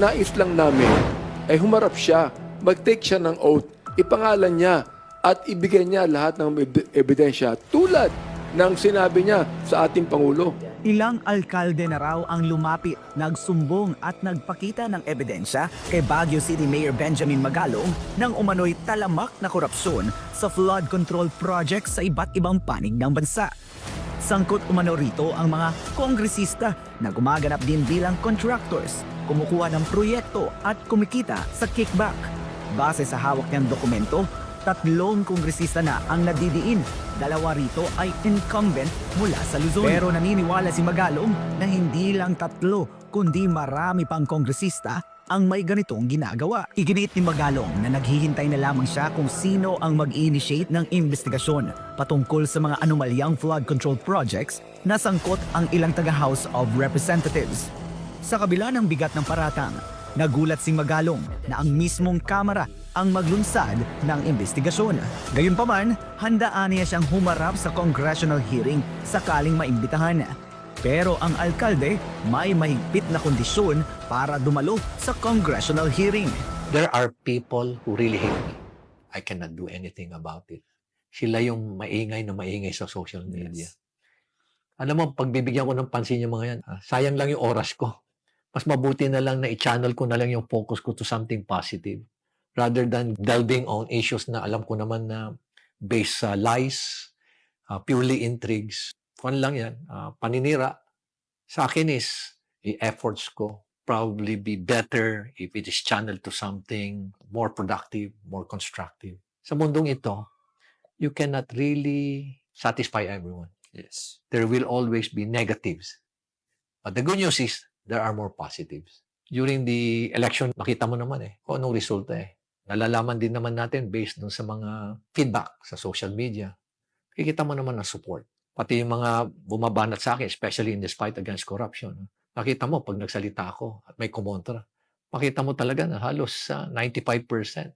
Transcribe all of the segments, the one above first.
nais lang namin ay humarap siya, mag-take siya ng oath, ipangalan niya at ibigay niya lahat ng eb- ebidensya tulad ng sinabi niya sa ating Pangulo. Ilang alkalde na raw ang lumapit, nagsumbong at nagpakita ng ebidensya kay Baguio City Mayor Benjamin Magalong ng umano'y talamak na korupsyon sa flood control project sa iba't ibang panig ng bansa. Sangkot umano rito ang mga kongresista na gumaganap din bilang contractors, kumukuha ng proyekto at kumikita sa kickback. Base sa hawak niyang dokumento, tatlong kongresista na ang nadidiin. Dalawa rito ay incumbent mula sa Luzon. Pero naniniwala si Magalong na hindi lang tatlo, kundi marami pang kongresista ang may ganitong ginagawa. Iginiit ni Magalong na naghihintay na lamang siya kung sino ang mag-initiate ng investigasyon patungkol sa mga anomalyang flood control projects na sangkot ang ilang taga-House of Representatives. Sa kabila ng bigat ng paratang, nagulat si Magalong na ang mismong kamera ang maglunsad ng investigasyon. Gayunpaman, handaan niya siyang humarap sa congressional hearing sakaling maimbitahan. Pero ang alkalde may mahigpit na kondisyon para dumalo sa congressional hearing. There are people who really hate me. I cannot do anything about it. Sila yung maingay na maingay sa social media. Alam mo, pagbibigyan ko ng pansin yung mga yan, ah, sayang lang yung oras ko. Mas mabuti na lang na i-channel ko na lang yung focus ko to something positive rather than delving on issues na alam ko naman na based sa lies, ah, purely intrigues. Kung lang yan, ah, paninira. Sa akin is, i-efforts ko probably be better if it is channeled to something more productive, more constructive. Sa mundong ito, you cannot really satisfy everyone. Yes. There will always be negatives. But the good news is, there are more positives. During the election, makita mo naman eh, kung anong resulta eh. Nalalaman din naman natin based dun sa mga feedback sa social media. Kikita mo naman ang support. Pati yung mga bumabanat sa akin, especially in this fight against corruption. Nakita mo, pag nagsalita ako at may kumontra, makita mo talaga na halos sa 95%.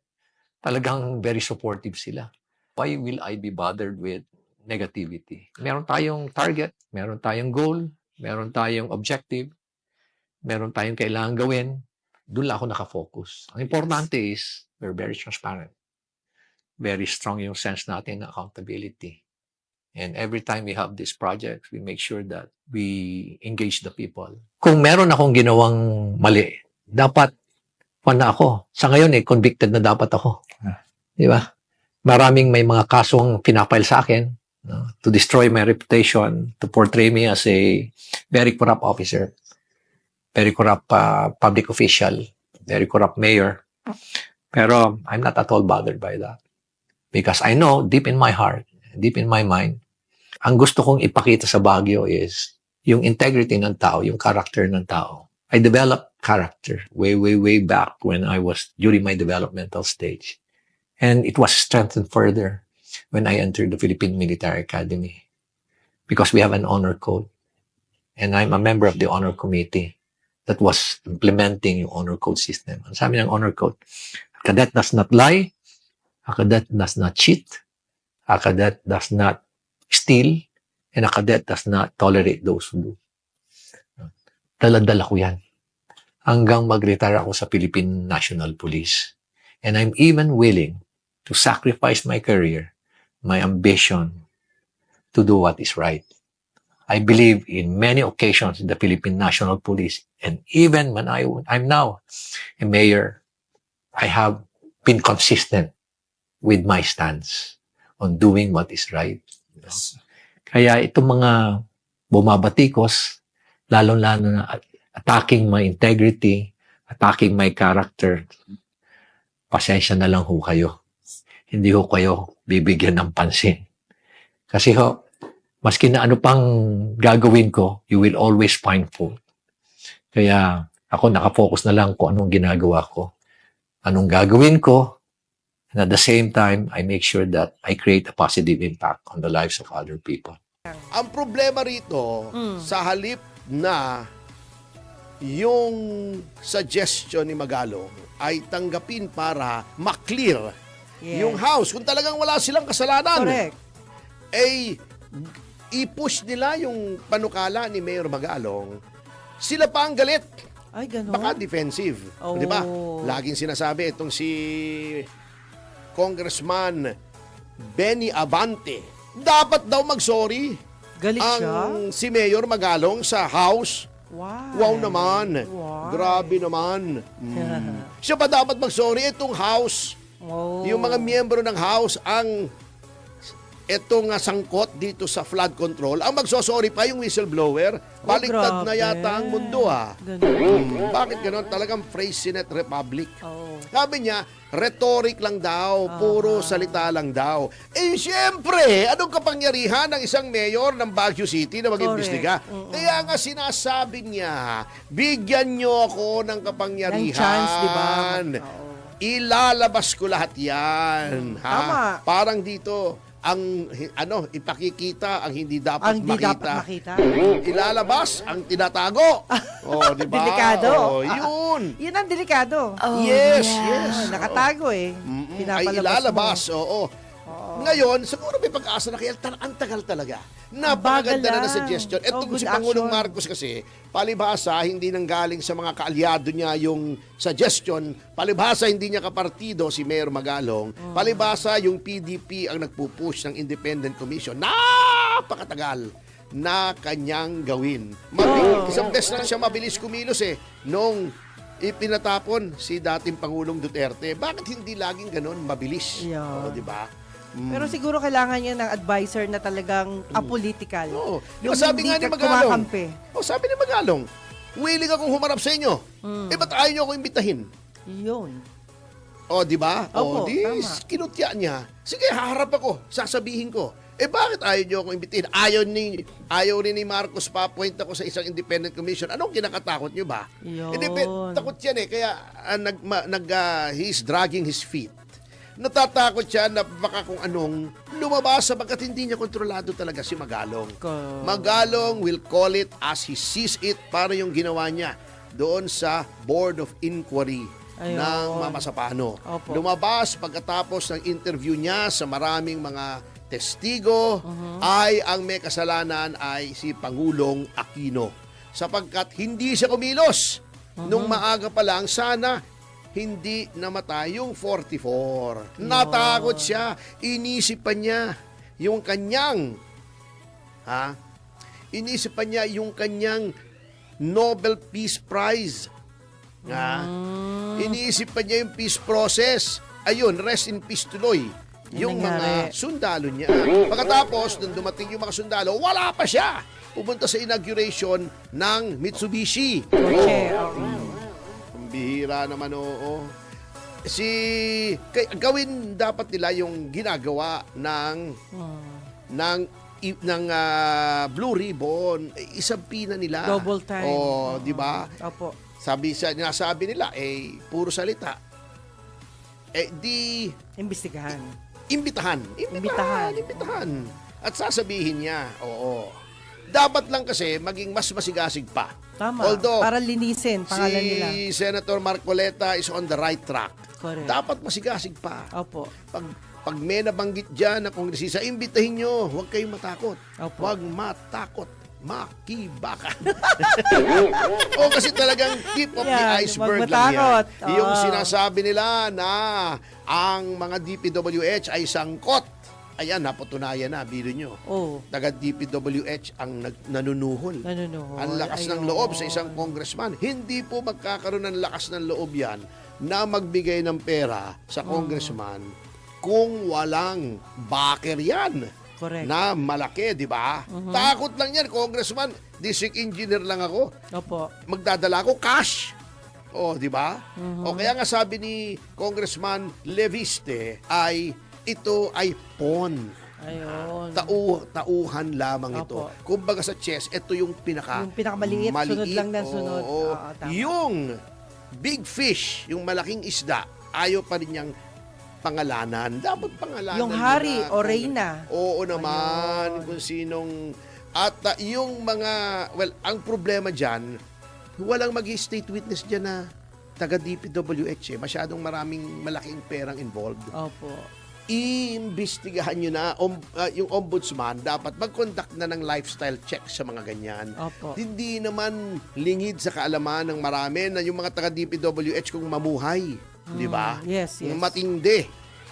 Talagang very supportive sila. Why will I be bothered with negativity? Meron tayong target, meron tayong goal, meron tayong objective, meron tayong kailangan gawin. Doon lang ako nakafocus. Ang importante is, we're very transparent. Very strong yung sense natin na accountability. And every time we have these projects, we make sure that we engage the people. Kung meron akong ginawang mali, dapat pan na ako. Sa ngayon eh, convicted na dapat ako. Di ba? Maraming may mga kasong pinapile sa akin no, to destroy my reputation, to portray me as a very corrupt officer, very corrupt uh, public official, very corrupt mayor. Pero I'm not at all bothered by that. Because I know deep in my heart, deep in my mind, ang gusto kong ipakita sa Baguio is yung integrity ng tao, yung character ng tao. I developed character way, way, way back when I was during my developmental stage. And it was strengthened further when I entered the Philippine Military Academy because we have an honor code. And I'm a member of the honor committee that was implementing yung honor code system. Ang sabi ng honor code, a cadet does not lie, a cadet does not cheat, a cadet does not steal, and a cadet does not tolerate those who do. Daladala ko yan. Hanggang mag-retire ako sa Philippine National Police. And I'm even willing to sacrifice my career, my ambition, to do what is right. I believe in many occasions in the Philippine National Police. And even when I, I'm now a mayor, I have been consistent with my stance on doing what is right. Yes. Kaya itong mga bumabatikos, lalong-lalo na at- attacking my integrity, attacking my character, pasensya na lang ho kayo. Hindi ho kayo bibigyan ng pansin. Kasi ho, maski na ano pang gagawin ko, you will always find fault. Kaya ako nakafocus na lang kung anong ginagawa ko. Anong gagawin ko, and at the same time, I make sure that I create a positive impact on the lives of other people. Ang problema rito, Mm. sa halip na yung suggestion ni Magalong ay tanggapin para maklear Yes. yung house. Kung talagang wala silang kasalanan, Correct. ay i-push nila yung panukala ni Mayor Magalong, sila pa ang galit. Ay, ganun. Baka defensive. Oh. Di ba? Laging sinasabi itong si Congressman Benny Abante. Dapat daw mag-sorry Galit siya? ang si Mayor Magalong sa House. Wow. Wow naman. Why? Grabe naman. Mm. Siya ba dapat mag-sorry? Itong House. Oh. Yung mga miyembro ng House ang etong nga sangkot dito sa flood control. Ang magsosorry pa yung whistleblower. Baliktad na Oh, grabe. yata ang mundo ah. Ganun. Hmm, Bakit ganon? Talagang phrase Senate Republic. Oh. Sabi niya, rhetoric lang daw, puro salita lang daw. Eh, siyempre, anong kapangyarihan ng isang mayor ng Baguio City na mag-imbestiga? Kaya nga sinasabi niya, bigyan niyo ako ng kapangyarihan. Ng chance, di ba? Oo. Ilalabas ko lahat yan. Ha? Tama. Parang dito, ang ano ipakikita ang hindi dapat Ang di makita. dapat makita. Ilalabas ang tinatago. oh, di ba? Delikado. Oh, yun. Yun ang delikado. yes, yes. Ah, nakatago eh. Mm-mm, ay ilalabas, oo. Ngayon, siguro may pag-asa na kaya ang tagal talaga. Napakaganda na na lang. suggestion. Oh, Etong good si Pangulong action. Marcos kasi, palibhasa, hindi nang galing sa mga kaalyado niya yung suggestion. Palibhasa, hindi niya kapartido si Mayor Magalong. Mm. Palibhasa, yung PDP ang nagpupush ng Independent Commission. Napakatagal na kanyang gawin. Mabilis, Oh. Isang beses na siya mabilis kumilos eh. Nung ipinatapon si dating Pangulong Duterte. Bakit hindi laging ganun mabilis? Yeah. Oo, di ba? Mm. Pero siguro kailangan niya ng advisor na talagang apolitical. Oo. Di Yung ba sabi hindi nga ni ka Magalong? kumakampi. Oh, sabi ni Magalong, willing akong humarap sa inyo. Mm. Eh, ba't ayaw niyo ako imbitahin? Yun. O, di ba? O, Opo, di, tama. kinutya niya. Sige, haharap ako. Sasabihin ko. Eh, bakit ayaw niyo akong imbitahin? Ayaw ni, ayaw rin ni Marcos pa appoint ako sa isang independent commission. Anong kinakatakot niyo ba? Yun. Hindi, pe- takot yan eh. Kaya ah, nag, ma- nag, ah, he's dragging his feet. Natatakot siya na baka kung anong lumabas sapagkat hindi niya kontrolado talaga si Magalong. Ko- Magalong will call it as he sees it para yung ginawa niya doon sa Board of Inquiry Ayun. ng Mamasapano. Opo. Lumabas pagkatapos ng interview niya sa maraming mga testigo Uh-huh. ay ang may kasalanan ay si Pangulong Aquino. Sapagkat hindi siya kumilos. Uh-huh. Nung maaga pa lang, sana hindi namatay yung 44. Natakot siya. Inisip pa niya yung kanyang ha? Inisip pa niya yung kanyang Nobel Peace Prize. Ha? Iniisip pa niya yung peace process. Ayun, rest in peace tuloy. Yung mga sundalo niya. Pagkatapos, nung dumating yung mga sundalo, wala pa siya. Pupunta sa inauguration ng Mitsubishi. Kotse, Oo. Bihira naman, oo. Si, kay, gawin dapat nila yung ginagawa ng Hmm. ng i- ng ah, Blue Ribbon, isang pina nila. Double time. Oh, di ba? Opo. Sabi sa nasabi nila eh puro salita. Eh di Imbestigahan. imbitahan. Imbitahan. Imbitahan, imbitahan. At sasabihin niya, oo. Dapat lang kasi maging mas masigasig pa. Tama. Although, Para linisin pangalan si nila. Senator Marcoleta is on the right track. Correct. Dapat masigasig pa. Opo. Pag pag may nabanggit dyan na kongresista, imbitahin nyo. Huwag kayong matakot. Opo. Huwag matakot. Makibakan. o kasi talagang tip of the Yan, iceberg lang yan. matakot. Yung sinasabi nila na ang mga DPWH ay sangkot. Ayan, napatunayan na, biro nyo. Oh. Taga DPWH ang nag, nanunuhol. Nanunuhol. Ang lakas ng Ayun. loob sa isang congressman. Hindi po magkakaroon ng lakas ng loob yan na magbigay ng pera sa Mm. congressman kung walang backer yan Correct. na malaki, di ba? Mm-hmm. Takot lang yan, congressman. District engineer lang ako. Opo. Magdadala ako cash. Oh, di ba? Mm-hmm. O kaya nga sabi ni Congressman Leviste ay ito ay pawn. Ayun. Tau, tauhan lamang ito. Opo. Kumbaga sa chess, ito yung pinaka Yung pinakamaliit, sunod lang ng sunod. Oo. Oo, tama. yung big fish, yung malaking isda, ayaw pa rin niyang pangalanan. Dapat pangalanan Yung hari na o kung- reyna. Oo naman, Ayun. kung sinong... At uh, yung mga... Well, ang problema dyan, walang mag state witness dyan na taga DPWH eh. Masyadong maraming malaking perang involved. Opo. Iimbestigahan nyo na om, ah, yung ombudsman dapat mag-conduct na ng lifestyle check sa mga ganyan. Opo. Hindi naman lingid sa kaalaman ng marami na yung mga taga DPWH kung mamuhay, di ba? Mm, yes, yes. Matindi.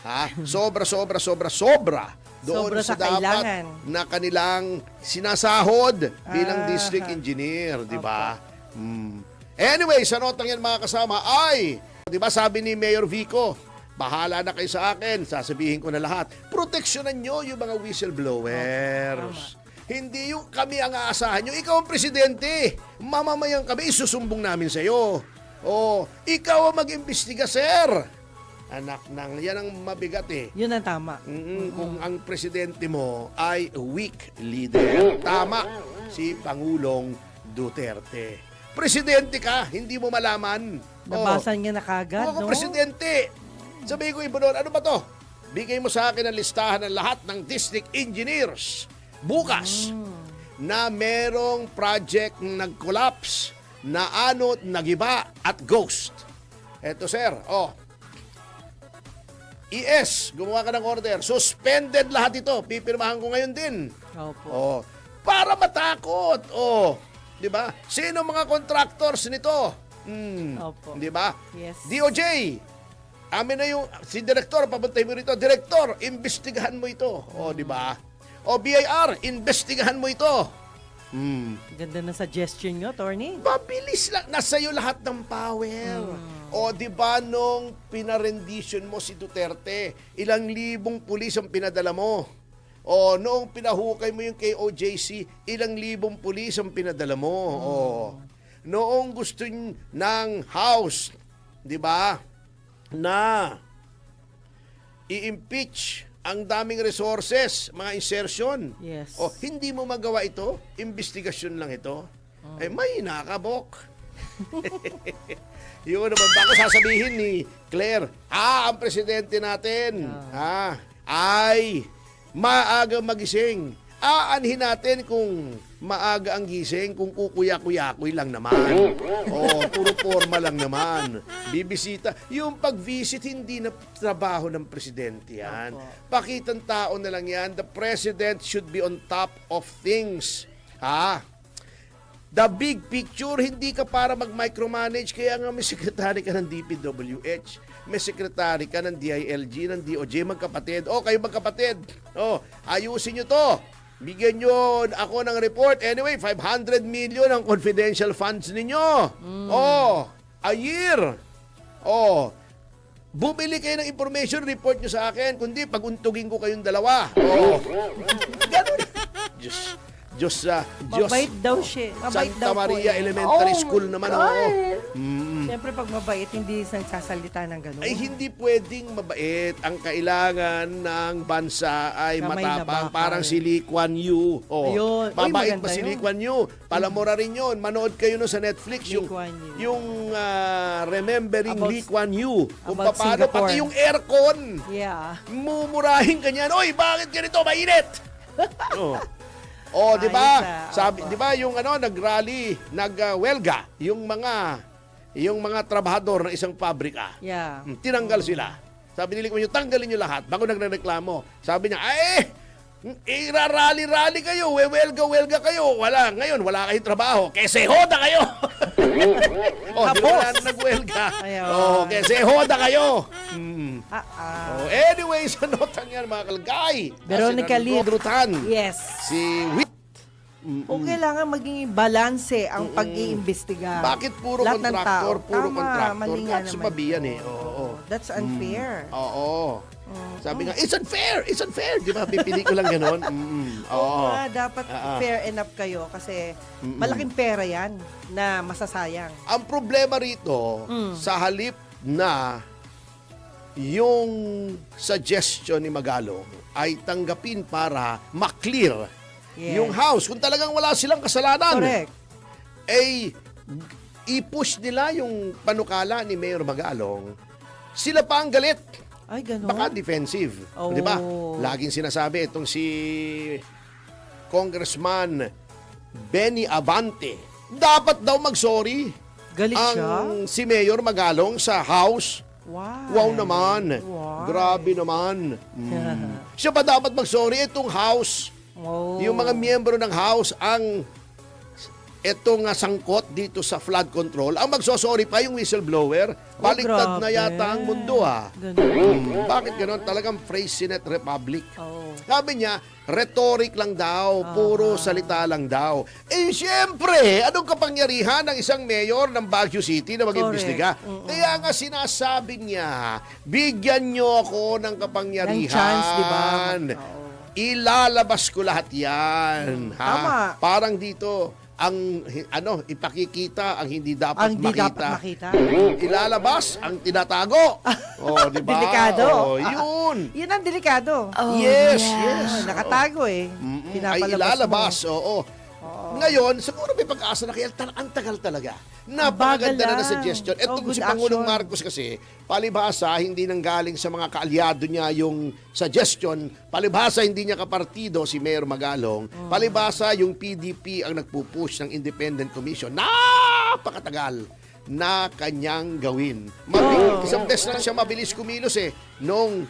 Ha? Sobra, sobra, sobra, sobra. Doon Sobra sa, sa dapat kailangan. na kanilang sinasahod bilang Ah. district engineer, di ba? Hmm. Anyway, sa notang yan mga kasama ay, di ba sabi ni Mayor Vico, bahala na kayo sa akin, sasabihin ko na lahat. Proteksyonan nyo yung mga whistleblowers. Hindi yung kami ang aasahan nyo. Ikaw ang presidente. Mamamayan kami, isusumbong namin sa'yo. O, ikaw ang mag-imbestiga, sir. Anak ng, yan ang mabigat eh. Yun ang tama. Mm, kung ang presidente mo ay weak leader. Tama, si Pangulong Duterte. Presidente ka, hindi mo malaman. Nabasa niya na kagad, ako no? presidente, sabi ko, Ibonor, ano ba to? Bigay mo sa akin ang listahan ng lahat ng district engineers bukas na merong project na nag-collapse, na anot, nagiba at ghost. Eto sir, oh, ES, gumawa ka ng order. Suspended lahat ito. Pipirmahan ko ngayon din. Opo. Oh, para matakot. Oh, 'di ba? Sino mga contractors nito? Hmm, Opo. 'di ba? Yes. DOJ. Amin na yung si director papuntahin mo rito. Director, imbestigahan mo ito. Oh, 'di ba? O BIR, imbestigahan mo ito. Hmm. Ganda na suggestion nyo, Tony. Mabilis lang. Nasa iyo lahat ng power. O, di ba nung pinarendisyon mo si Duterte, ilang libong pulis ang pinadala mo? O, noong pinahukay mo yung KOJC, ilang libong pulis ang pinadala mo? O, noong gusto ng House, di ba, na i-impeach ang daming resources, mga insertion. Yes. O, hindi mo magawa ito? Investigasyon lang ito? Ay, may nakabok. Yun naman ba ako sasabihin ni Claire, ah, ang presidente natin, ah, ay maaga magising. Aanhin natin kung maaga ang gising, kung kukuya-kuyakoy lang naman. O, puro forma lang naman. Bibisita. Yung pag-visit, hindi na trabaho ng presidente yan. Pakitang tao na lang yan. The president should be on top of things. Ha? The big picture, hindi ka para mag-micromanage. Kaya nga may sekretary ka ng DPWH. May sekretary ka ng DILG, ng DOJ, magkapatid. O, kayo magkapatid. O, ayusin nyo to. Bigyan nyo ako ng report. Anyway, 500 million ang confidential funds ninyo. O, a year. O, bumili kayo ng information, report nyo sa akin. Kundi, paguntugin ko kayong dalawa. O, ganun. Diyos, Diyos, ah, Diyos. Mabait daw siya. Mabait Santa daw po Maria eh. Elementary Oh School naman, God. oo. Mm. Siyempre, pag mabait, hindi nagsasalita ng gano'n. Ay hindi pwedeng mabait. Ang kailangan ng bansa ay Kamay matapang. Parang si Lee Kuan Yew. Oh, Ayun. Uy, Mabait maganda pa si yun. Lee Kuan Yew. Palamura rin yun. Manood kayo nun sa Netflix. Lee yung Kuan Yew. yung ah, Remembering About- Lee Kuan Yew. Kung paano, Singapore. pati yung aircon. Yeah. Mumurahin ka niyan. Oy, bakit ganito? Mainit! oh. Oh, di ba? Ah. Sabi, di ba yung ano nag-rally, nag-welga yung mga yung mga trabahador ng isang pabrika. Yeah. Hmm, Tinanggal sila. Sabi nila ko tanggalin niyo lahat bago nagreklamo. Sabi niya, ay, irarally-rally kayo, wewelga-welga kayo. Wala, ngayon, wala kayong trabaho. Kese hoda kayo! oh, di wala na nagwelga? Oh, kese hoda kayo! Hmm. Ah, ah. Oh, anyway, sa notang yan, mga kalgay. Veronica Lee. Yes. Si Wit. O kailangan maging balanse ang pag-iimbestiga. Bakit puro Lahat ng contractor, tao. puro Tama, contractor? mali nga That's naman. mabiyan eh. Oo, oo. That's unfair. Oo. Sabi nga, it's unfair! It's unfair! Di ba? Pipili ko lang ganon. Mm, Oo. Nga, dapat Ah, ah. fair enough kayo kasi malaking pera yan na masasayang. Ang problema rito, Mm. sa halip na yung suggestion ni Magalong ay tanggapin para maklear Yes. yung house. Kung talagang wala silang kasalanan, Correct. ay i-push nila yung panukala ni Mayor Magalong, sila pa ang galit. Ay, gano'n. Baka defensive. Oh. Di ba? Laging sinasabi itong si Congressman Benny Abante. Dapat daw mag-sorry Galit siya? ang si Mayor Magalong sa House. Wow. Wow naman. Wow. Grabe naman. Mm. Siya ba dapat mag-sorry? Itong house, Oh. yung mga miyembro ng house ang etong sangkot dito sa flood control, ang magsosorry pa yung whistleblower, baliktad na grabe. yata ang mundo ah. Ganun. Hmm, Bakit ganon? Talagang phrase sinet republic. Oh. Sabi niya, rhetoric lang daw, puro salita lang daw. Eh, siyempre, anong kapangyarihan ng isang mayor ng Baguio City na mag-imbestiga? Correct. Kaya nga sinasabi niya, bigyan niyo ako ng kapangyarihan. Ng chance, di ba? Oo. Ilalabas ko lahat yan. ha? Tama. Parang dito, ang ano ipakikita ang hindi dapat Ang makita. dapat makita. Ilalabas ang tinatago. oh, di ba? Delikado. Oh, yun. Yun ang delikado. yes, yes. Oh, nakatago eh. Mm-mm, ay ilalabas, oo. Ngayon, siguro may pag-asa na kaya ang tagal talaga. Napakaganda na na lang. suggestion. Oh, Etong good si Pangulong action. Marcos kasi, palibhasa, hindi nang galing sa mga kaalyado niya yung suggestion. Palibhasa, hindi niya kapartido si Mayor Magalong. Oh. Palibhasa, yung PDP ang nagpupush ng Independent Commission. Napakatagal na kanyang gawin. Mabilis, Oh. Isang beses lang siya mabilis kumilos eh. Nung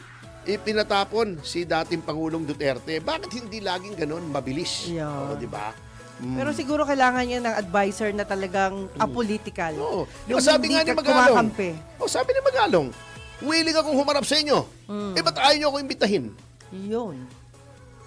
ipinatapon si dating Pangulong Duterte. Bakit hindi laging ganun mabilis? Yeah. Oo, di ba? Mm. Pero siguro kailangan niya ng advisor na talagang apolitical. Oo. Yung sabi hindi nga ni ka Magalong? kumakampi. Oh, sabi ni Magalong, willing akong humarap sa inyo. Eh, ba't ayaw niyo ako imbitahin? Yun.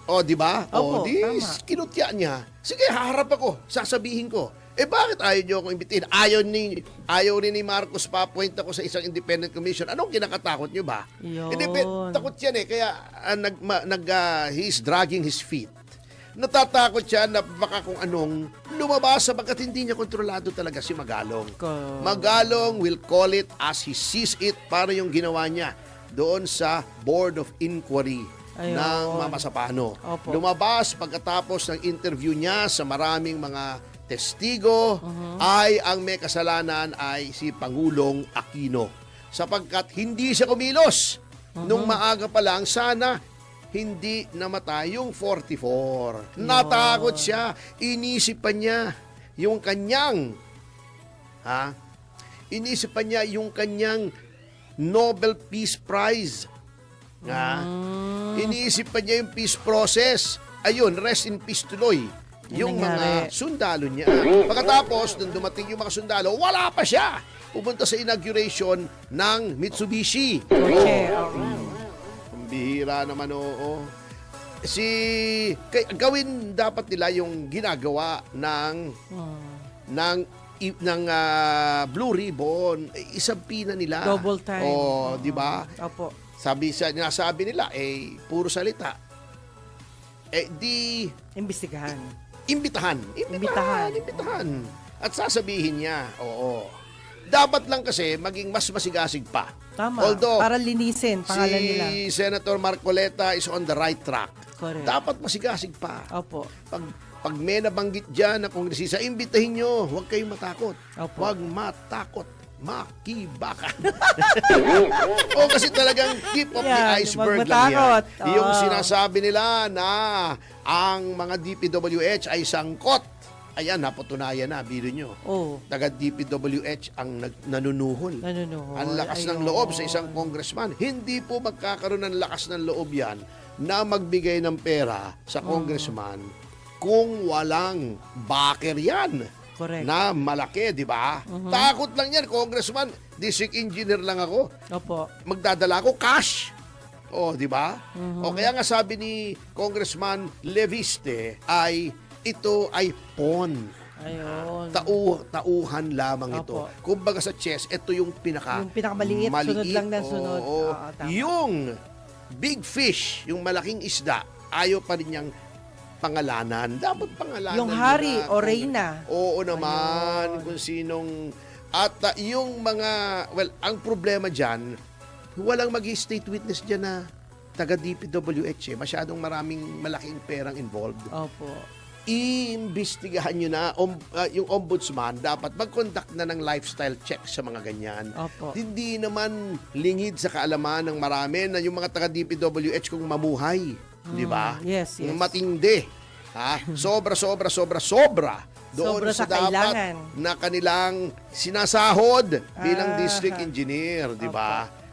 O, di ba? O, Opo, di, tama. kinutya niya. Sige, haharap ako. Sasabihin ko. Eh, bakit ayaw niyo akong imbitahin? Ayaw, ni, ayaw rin ni Marcos pa-appoint ako sa isang independent commission. Anong kinakatakot niyo ba? Yun. Hindi, pe- takot yan eh. Kaya ah, nag, ma- nag, ah, he's dragging his feet. Natatakot siya na baka kung anong lumabas sapagkat hindi niya kontrolado talaga si Magalong. Magalong will call it as he sees it para yung ginawa niya doon sa Board of Inquiry Ayun. ng Mamasapano. Opo. Lumabas pagkatapos ng interview niya sa maraming mga testigo Uh-huh. ay ang may kasalanan ay si Pangulong Aquino. Sapagkat hindi siya kumilos. Uh-huh. Nung maaga pa lang, sana hindi namatay yung 44. Natakot siya. Inisip pa niya yung kanyang ha? Inisip pa niya yung kanyang Nobel Peace Prize. Ha? Iniisip pa niya yung peace process. Ayun, rest in peace tuloy. Yung mga sundalo niya. Pagkatapos, nung dumating yung mga sundalo, wala pa siya. Pupunta sa inauguration ng Mitsubishi. Kotse, Oo. Oo. Bihira naman, oo. Si, kay, gawin dapat nila yung ginagawa ng Hmm. ng i- ng ah, Blue Ribbon, isang pina nila. Double time. Oh, di ba? Opo. Sabi sa nasabi nila eh puro salita. Eh di Imbestigahan. imbitahan. Imbitahan, Imbitahan. imbitahan. At sasabihin niya, oo. Dapat lang kasi maging mas masigasig pa. Tama. Although, Para linisin pangalan si nila. Senator Marcoleta is on the right track. Correct. Dapat masigasig pa. Opo. Pag pag may nabanggit dyan na kongresista, imbitahin nyo. Huwag kayong matakot. Opo. Huwag matakot. Makibakan. o kasi talagang tip of the Yan, iceberg lang yan. matakot. Yung sinasabi nila na ang mga DPWH ay sangkot. Ayan, napatunayan na, biro nyo. Oh. Taga DPWH ang nag- nanunuhol. Nanunuhol. Ang lakas ng Ayun. loob sa isang congressman. Hindi po magkakaroon ng lakas ng loob yan na magbigay ng pera sa congressman kung walang backer yan Correct. na malaki, di ba? Takot lang yan, congressman. District engineer lang ako. Opo. Magdadala ako cash. Oh, di ba? O kaya nga sabi ni Congressman Leviste ay ito ay pawn. Ayun. Tau, tauhan lamang ito. Opo. Kumbaga sa chess, ito yung pinaka Yung pinakamaliit, sunod lang ng sunod. Oo. Oo, tama. yung big fish, yung malaking isda, ayaw pa rin niyang pangalanan. Dapat pangalanan. Yung hari na o kung- reyna. Oo naman, Ayun. kung sinong... At uh, yung mga... Well, ang problema dyan, walang mag state witness dyan na taga DPWH eh. Masyadong maraming malaking perang involved Opo. Iimbestigahan nyo na om, ah, yung ombudsman dapat mag-conduct na ng lifestyle check sa mga ganyan. Opo. Hindi naman lingid sa kaalaman ng marami na yung mga taga DPWH kung mamuhay, di ba? Mm, yes, yes. Matindi. Ha? Sobra, sobra, sobra, sobra. Doon Sobra sa, sa dapat kailangan. na kanilang sinasahod bilang Ah. district engineer, di ba?